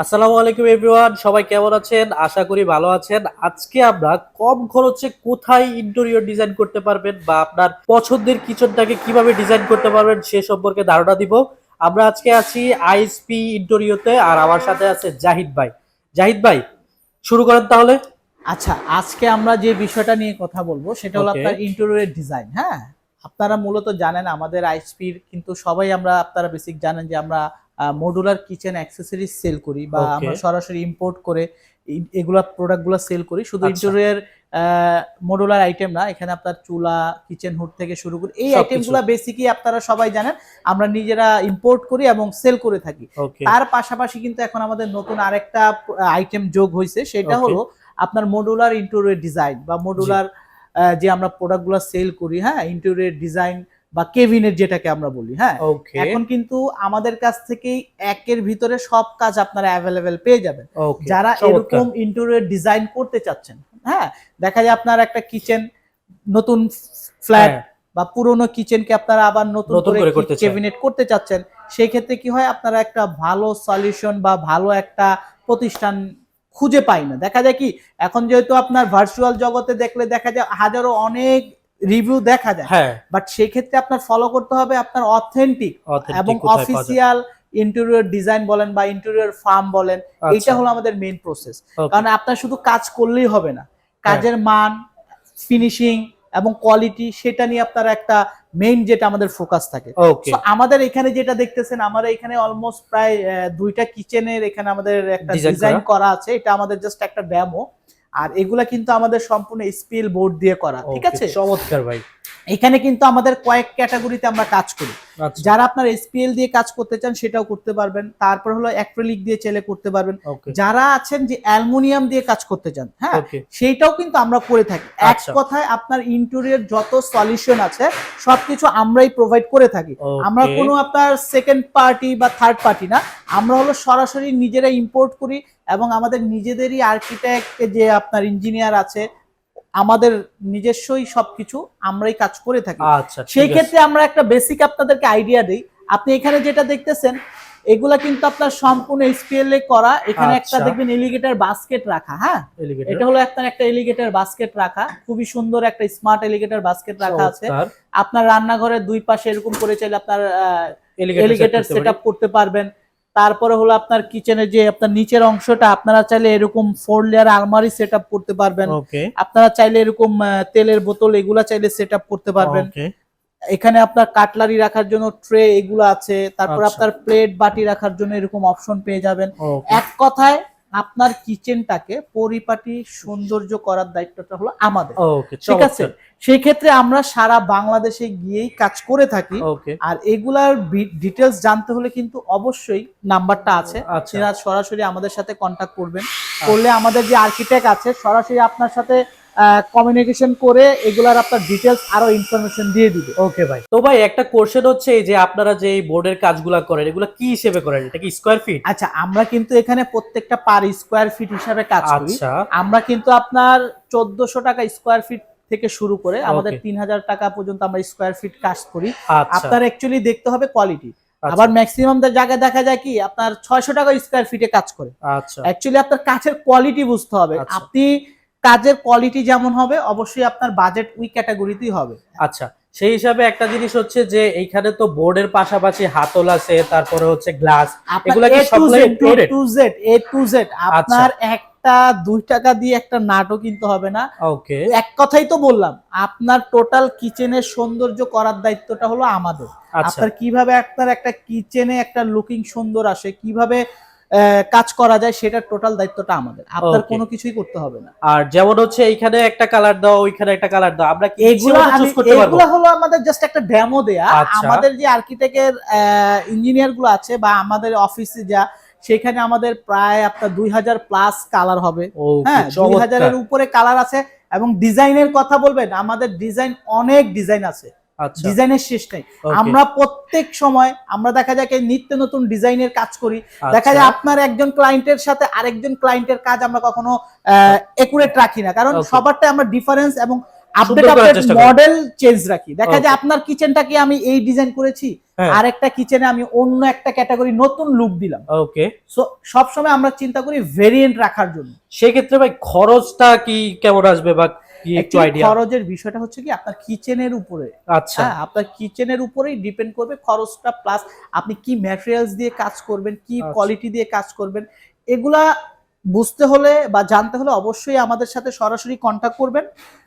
আসসালামু আলাইকুম এভরিওয়ান সবাই কেমন আছেন? আশা করি ভালো আছেন। আজকে আমরা কম খরচে কোথায় ইন্টেরিয়র ডিজাইন করতে পারবেন বা আপনার পছন্দের কিচেনটাকে কীভাবে ডিজাইন করতে পারবেন সে সম্পর্কে ধারণা দিব। আমরা আজকে আছি আইএসপি ইন্টেরিয়তে আর আমার সাথে আছে জাহিদ ভাই। জাহিদ ভাই শুরু করেন তাহলে। আচ্ছা আজকে আমরা যে বিষয়টা নিয়ে কথা বলব সেটা হলো আপনার ইন্টেরিয়র ডিজাইন হ্যাঁ? আপনারা মূলত জানেন আমাদের আইসপির কিন্তু সবাই আমরা আপনারা বেসিক জানেন যে আমরা মডুলার কিচেন অ্যাক্সেসরিজ সেল করি বা আমরা সরাসরি ইম্পোর্ট করে এগুলা প্রোডাক্টগুলো সেল করি। শুধু। ইন্টেরিয়র মডুলার আইটেম না এখানে আপনার চুলা কিচেন হুড থেকে শুরু করে এই। আইটেমগুলো বেসিকই আপনারা সবাই জানেন আমরা নিজেরা ইম্পোর্ট করি এবং সেল করে থাকি। তার পাশাপাশি কিন্তু এখন আমাদের নতুন আরেকটা আইটেম যোগ হয়েছে সেটা হলো আপনার মডুলার ইন্টেরিয়র ডিজাইন বা মডুলার যে আমরা প্রোডাক্টগুলো সেল করি হ্যাঁ ইন্টেরিয়র ডিজাইন বা কেবিনেট যেটাকে আমরা বলি হ্যাঁ? এখন কিন্তু আমাদের কাছ থেকেই একের ভিতরে সব কাজ আপনারা অ্যাভেলেবেল পেয়ে যাবেন। যারা এরকম ইন্টেরিয়র ডিজাইন করতে চাচ্ছেন হ্যাঁ? দেখা যায় আপনার একটা কিচেন নতুন ফ্ল্যাট বা পুরোনো কিচেনকে আপনারা আবার নতুন করে কেবিনেট করতে চাচ্ছেন সেই ক্ষেত্রে কি হয় আপনারা একটা ভালো সলিউশন বা ভালো একটা প্রতিষ্ঠান খুঁজে পাই না। দেখা যায় কি এখন যেহেতু আপনার ভার্চুয়াল জগতে দেখলে দেখা যায় হাজারো অনেক রিভিউ দেখা যায়। হ্যাঁ। বাট সেই ক্ষেত্রে আপনার ফলো করতে হবে আপনার অথেন্টিক এবং? অফিসিয়াল ইন্টেরিয়র ডিজাইন বলেন বা ইন্টেরিয়র ফার্ম বলেন আচ্ছা, এইটা হলো আমাদের মেইন প্রসেস কারণ আপনার শুধু কাজ করলেই হবে না। হ্যাঁ। কাজের মান ফিনিশিং এবং কোয়ালিটি সেটা নিয়ে আপনার একটা মেইন যেটা আমাদের ফোকাস থাকে। আমাদের এখানে যেটা দেখতেছেন আমরা এখানে অলমোস্ট প্রায় দুইটা কিচেনের এখানে আমাদের একটা ডিজাইন করা। করা আছে। এটা আমাদের জাস্ট একটা ডেমো আর এগুলা কিন্তু আমাদের সম্পূর্ণ স্পিল বোর্ড দিয়ে করা ঠিক আছে? চমৎকার ভাই। এখানে কিন্তু আমাদের কয়েক ক্যাটাগরিতে আমরা কাজ করি। আচ্ছা। যারা আপনার এসপিএল দিয়ে কাজ করতে চান সেটাও করতে পারবেন। তারপর হলো অ্যাক্রিলিক দিয়ে চেলে করতে পারবেন। যারা আছেন যে অ্যালুমিনিয়াম দিয়ে কাজ করতে চান হ্যাঁ? সেইটাও কিন্তু আমরা করে থাকি। এক আচ্ছা। কথায় আপনার ইন্টেরিয়র যত সলিউশন আছে সবকিছু আমরাই প্রোভাইড করে থাকি। আমরা কোনো আপনার সেকেন্ড পার্টি বা থার্ড পার্টি না। আমরা হলো সরাসরি নিজেরা ইম্পোর্ট করি এবং আমাদের নিজেদেরই আর্কিটেক্ট যে আপনার ইঞ্জিনিয়ার আছে আমাদের নিজস্বই সবকিছু আমরাই কাজ করে থাকি। আচ্ছা সেই ক্ষেত্রে আমরা একটা বেসিক আপনাদেরকে আইডিয়া দিই। আপনি এখানে যেটা দেখতেছেন এগুলা কিন্তু আপনার সম্পূর্ণ এ করা। এখানে একটা আচ্ছা। দেখবেন এলিগেটর বাস্কেট রাখা হ্যাঁ? এটা হলো আপনার একটা এলিগেটর বাস্কেট রাখা। খুবই সুন্দর একটা স্মার্ট এলিগেটর বাস্কেট রাখা আছে। আপনার রান্নাঘরের দুই পাশে এরকম করে চাইলে আপনার এলিগেটর সেট। করতে পারবেন। তারপরে হলো আপনার কিচেনের যে আপনার নিচের অংশটা আপনারা চাইলে এরকম ফোর লেয়ার আলমারি সেট করতে পারবেন। আপনারা চাইলে এরকম তেলের বোতল এগুলা চাইলে সেট করতে পারবেন। এখানে আপনার কাটলারি রাখার জন্য ট্রে এগুলো আছে। তারপর আচ্ছা। আপনার প্লেট বাটি রাখার জন্য এরকম অপশন পেয়ে যাবেন। এক কথায় আপনার কিচেনটাকে পরিপাটি সৌন্দর্য করার দায়িত্বটা হলো আমাদের। ঠিক আছে? সেই ক্ষেত্রে আমরা সারা বাংলাদেশে গিয়েই কাজ করে থাকি। আর এগুলার ডিটেলস জানতে হলে কিন্তু অবশ্যই নাম্বারটা আছে। আচ্ছা। আপনারা সরাসরি আমাদের সাথে কন্ট্যাক্ট করবেন। করলে আমাদের যে আর্কিটেক্ট আছে সরাসরি আপনার সাথে কমিউনিকেশন করে এগুলার আপনার ডিটেলস আরও ইনফরমেশন দিয়ে দিবে। ওকে ভাই। তো ভাই একটা কোশ্চেন হচ্ছে এই যে আপনারা যে বোর্ডের কাজগুলা করেন এগুলো কি হিসেবে করেন? এটা কি স্কোয়ার ফিট আচ্ছা আমরা কিন্তু এখানে প্রত্যেকটা পার স্কোয়ার ফিট হিসাবে কাজ করি। আচ্ছা। আমরা কিন্তু আপনার চোদ্দশো টাকা স্কোয়ার ফিট থেকে শুরু করে আমাদের তিন হাজার টাকা পর্যন্ত আমরা স্কোয়ার ফিট কাজ করি। আচ্ছা। আপনার অ্যাকচুয়ালি দেখতে হবে কোয়ালিটি আচ্ছা, আবার ম্যাক্সিমাম জায়গায় দেখা যায় কি আপনার ছয়শো টাকা স্কোয়ার ফিটে কাজ করে। আচ্ছা। অ্যাকচুয়ালি আপনার কাজের কোয়ালিটি বুঝতে হবে। আপনি কাজের কোয়ালিটি যেমন হবে অবশ্যই আপনার বাজেট উই ক্যাটাগরিতেই হবে। আচ্ছা সেই হিসাবে একটা জিনিস হচ্ছে যে এইখানে তো বোর্ডের পাশাপাশি হাতল আছে তারপরে হচ্ছে গ্লাস এগুলা কি? To Z A to Z আপনার একটা দুই টাকা দিয়ে একটা নাটও কিনতে হবে না। ওকে। এক কথাই তো বললাম আপনার টোটাল কিচেনের সৌন্দর্য করার দায়িত্বটা হলো আমাদের। আচ্ছা। আপনার কীভাবে আপনার একটা কিচেনে একটা লুকিং সুন্দর আসে কীভাবে কাজ করা যায় সেটার টোটাল দায়িত্বটা আমাদের। আপনার কোনো কিছুই করতে হবে না। আর যেমন হচ্ছে এইখানে একটা কালার দাও ওইখানে একটা কালার দাও আমরা এগুলো এগুলো হলো আমাদের জাস্ট একটা ডেমো দেয়া। আচ্ছা। আমাদের যে আর্কিটেক্টের ইঞ্জিনিয়ারগুলো আছে বা আমাদের অফিসে যা সেখানে আমাদের প্রায় আপনার দুই হাজার প্লাস কালার হবে। হ্যাঁ দুই হাজারের উপরে কালার আছে এবং ডিজাইনের কথা বলবেন আমাদের ডিজাইন অনেক ডিজাইন আছে। ডিজাইনের শেষ নেই। আমরা প্রত্যেক সময় আমরা দেখা যায় নিত্য নতুন ডিজাইনের কাজ করি। দেখা আচ্ছা, যায় আপনার একজন ক্লায়েন্টের সাথে আরেকজন ক্লায়েন্টের কাজ আমরা কখনো একুরেট রাখি না। কারণ. সবারটা আমরা ডিফারেন্স এবং আপডেট আপডেট মডেল চেঞ্জ রাখি। দেখা যায়. আপনার কিচেনটাকে আমি এই ডিজাইন করেছি। আর একটা কিচেনে আমি অন্য একটা ক্যাটাগরি নতুন লুক দিলাম। ওকে সো সবসময় আমরা চিন্তা করি ভেরিয়েন্ট রাখার জন্য। সেক্ষেত্রে ভাই খরচটা কি কেমন আসবে বা একটু আইডিয়া খরচের বিষয়টা হচ্ছে কি আপনার কিচেনের উপরে। আচ্ছা। হ্যাঁ আপনার কিচেনের উপরেই ডিপেন্ড করবে খরচটা প্লাস আপনি কি ম্যাটেরিয়ালস দিয়ে কাজ করবেন কি আচ্ছা। কোয়ালিটি দিয়ে কাজ করবেন এগুলা বুঝতে হলে বা জানতে হলে অবশ্যই আমাদের সাথে সরাসরি কন্ট্যাক্ট করবেন।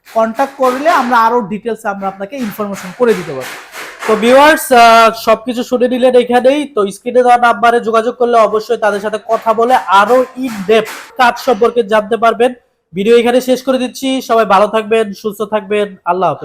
কন্ট্যাক্ট করলে আমরা আরও ডিটেলস আমরা আপনাকে ইনফরমেশন করে দিতে পারব। তো ভিউয়ার্স সবকিছু শুনে নিলেন এখানেই। তো স্ক্রিনে দেওয়া নাম্বারে যোগাযোগ করলে অবশ্যই তাদের সাথে কথা বলে আরও ইন ডেপথ কাজ সম্পর্কে জানতে পারবেন। ভিডিও এখানে শেষ করে দিচ্ছি। সবাই ভালো থাকবেন সুস্থ থাকবেন। আল্লাহ হাফেজ।